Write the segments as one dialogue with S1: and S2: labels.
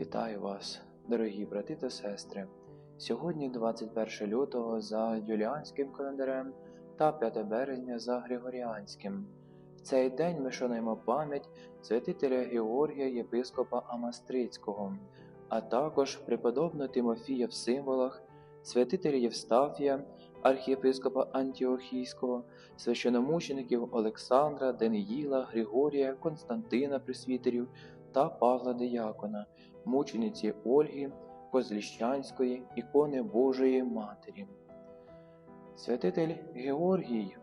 S1: Вітаю вас, дорогі брати та сестри. Сьогодні 21 лютого за юліанським календарем та 5 березня за Григоріанським. В цей день ми шануємо пам'ять святителя Георгія єпископа Амастрицького, а також преподобного Тимофія в символах, святителя Євстафія, архієпископа Антіохійського, священомучеників Олександра, Даниїла, Григорія, Константина Пресвітерів та Павла Диякона мучениці Ольги Козліщанської, ікони Божої Матері. Святитель Георгій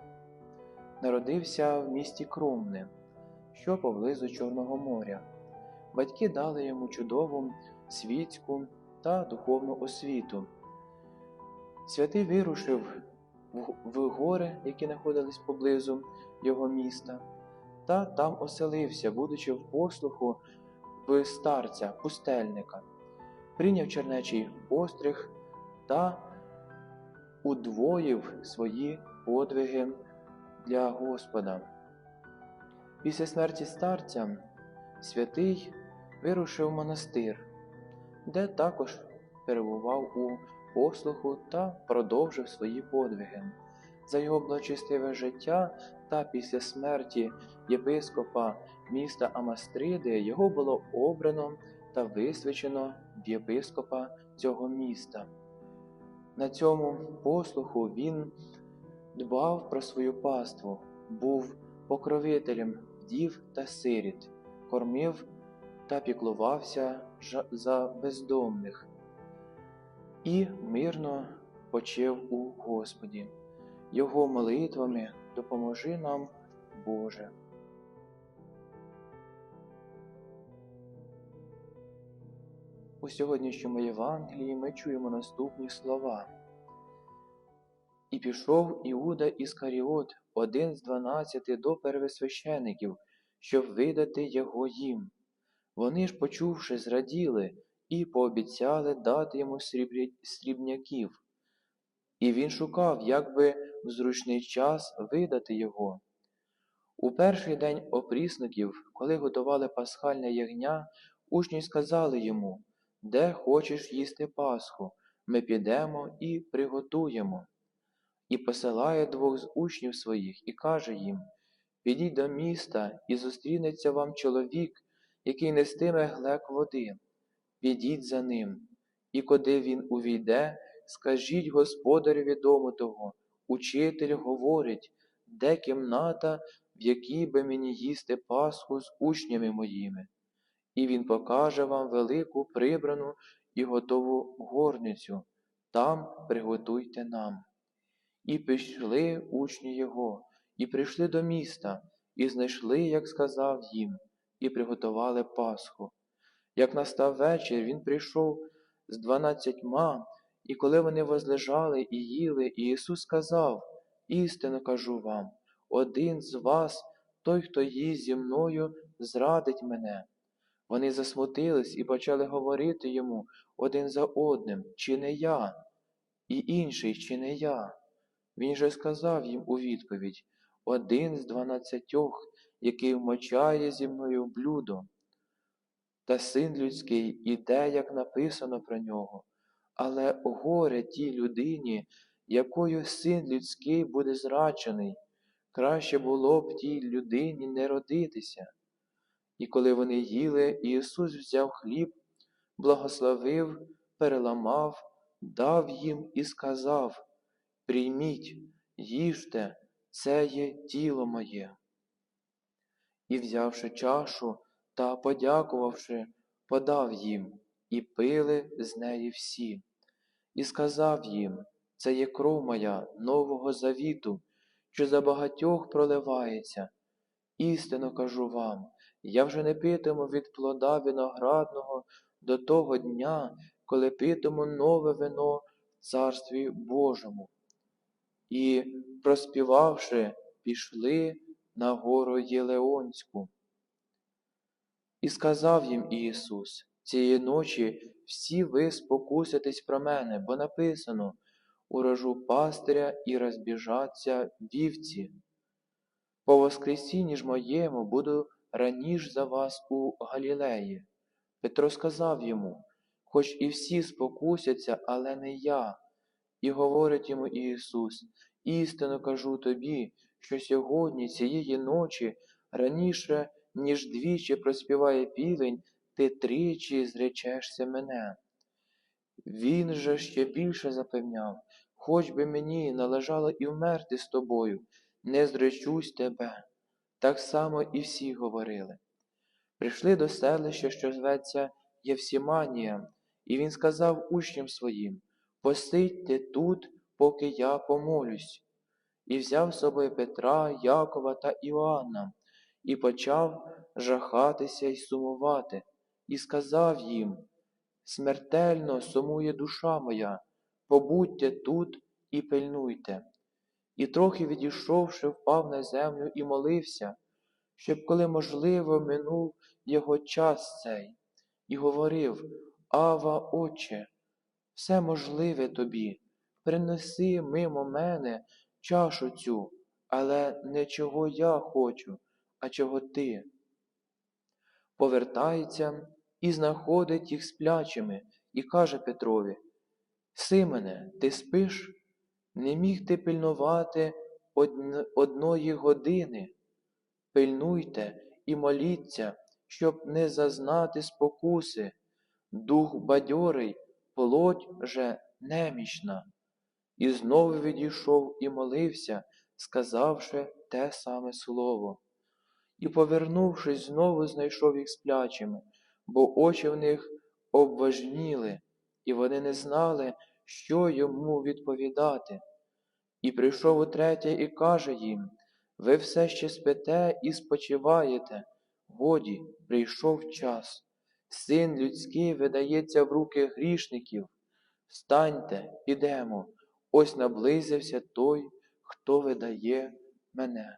S1: народився в місті Кромне, що поблизу Чорного моря. Батьки дали йому чудову світську та духовну освіту. Святий вирушив в гори, які знаходились поблизу його міста, та там оселився, будучи в послуху в старця, пустельника, прийняв чернечий постриг та удвоїв свої подвиги для Господа. Після смерті старця святий вирушив в монастир, де також перебував у послуху та продовжив свої подвиги. За його благочестиве життя та після смерті єпископа міста Амастриди його було обрано та висвячено в єпископа цього міста. На цьому послуху він дбав про свою паству, був покровителем вдів та сиріт, кормив та піклувався за бездомних і мирно почив у Господі. Його молитвами допоможи нам, Боже. У сьогоднішньому Євангелії ми чуємо наступні слова. І пішов Іуда Іскаріот, один з дванадцяти до первосвящеників, щоб видати його їм. Вони ж, почувши, зраділи і пообіцяли дати йому срібняків. І він шукав, як би в зручний час видати його. У перший день опрісників, коли готували пасхальне ягня, учні сказали йому, де хочеш їсти Пасху, ми підемо і приготуємо. І посилає двох з учнів своїх і каже їм: Підіть до міста, і зустрінеться вам чоловік, який нестиме глек води. Підіть за ним, і куди він увійде, скажіть господареві дому того, учитель говорить, де кімната, в якій би мені їсти Пасху з учнями моїми. І він покаже вам велику прибрану і готову горницю. Там приготуйте нам. І пішли учні його, і прийшли до міста, і знайшли, як сказав їм, і приготували Пасху. Як настав вечір, він прийшов з дванадцятьма, і коли вони возлежали і їли, і Ісус сказав: Істинно кажу вам, один з вас, той, хто їсть зі мною, зрадить мене. Вони засмутились і почали говорити йому один за одним, чи не я, і інший, чи не я. Він же сказав їм у відповідь один з дванадцятьох, який вмочає зі мною блюдо. Та син людський іде, як написано про нього, але горе тій людині, якою син людський буде зрачений, краще було б тій людині не родитися. І коли вони їли, Ісус взяв хліб, благословив, переламав, дав їм і сказав Прийміть, їжте, це є тіло моє. І, взявши чашу та подякувавши, подав їм, і пили з неї всі. І сказав їм, це є кров моя нового завіту, що за багатьох проливається. Істинно кажу вам, я вже не питиму від плода виноградного до того дня, коли питиму нове вино в Царстві Божому. І, проспівавши, пішли на гору Єлеонську. І сказав їм Ісус, цієї ночі всі ви спокуситесь про мене, бо написано урожу пастиря і розбіжаться вівці. По воскресінні ж моєму буду раніш за вас у Галілеї. Петро сказав йому, хоч і всі спокусяться, але не я. І говорить йому Ісус, істинно кажу тобі, що сьогодні, цієї ночі, раніше, ніж двічі проспіває півень, ти тричі зречешся мене. Він же ще більше запевняв, хоч би мені належало і вмерти з тобою, не зречусь тебе. Так само і всі говорили. Прийшли до селища, що зветься Євсіманія, і він сказав учням своїм Посидьте тут, поки я помолюсь. І взяв з собою Петра, Якова та Іоанна, і почав жахатися й сумувати, і сказав їм Смертельно сумує душа моя, побудьте тут і пильнуйте. І трохи відійшовши, впав на землю і молився, щоб, коли можливо, минув його час цей, і говорив Ава, Отче, все можливе тобі, принеси мимо мене чашу цю, але не чого я хочу, а чого ти. Повертається і знаходить їх сплячими, і каже Петрові Симене, ти спиш? Не міг ти пильнувати одної години. Пильнуйте і моліться, щоб не зазнати спокуси. Дух бадьорий, плоть же немічна. І знову відійшов і молився, сказавши те саме слово. І, повернувшись, знову знайшов їх сплячими, бо очі в них обважніли, і вони не знали, що йому відповідати. І прийшов утретє і каже їм Ви все ще спите і спочиваєте. Годі, прийшов час. Син людський видається в руки грішників. Встаньте, підемо. Ось наблизився той, хто видає мене.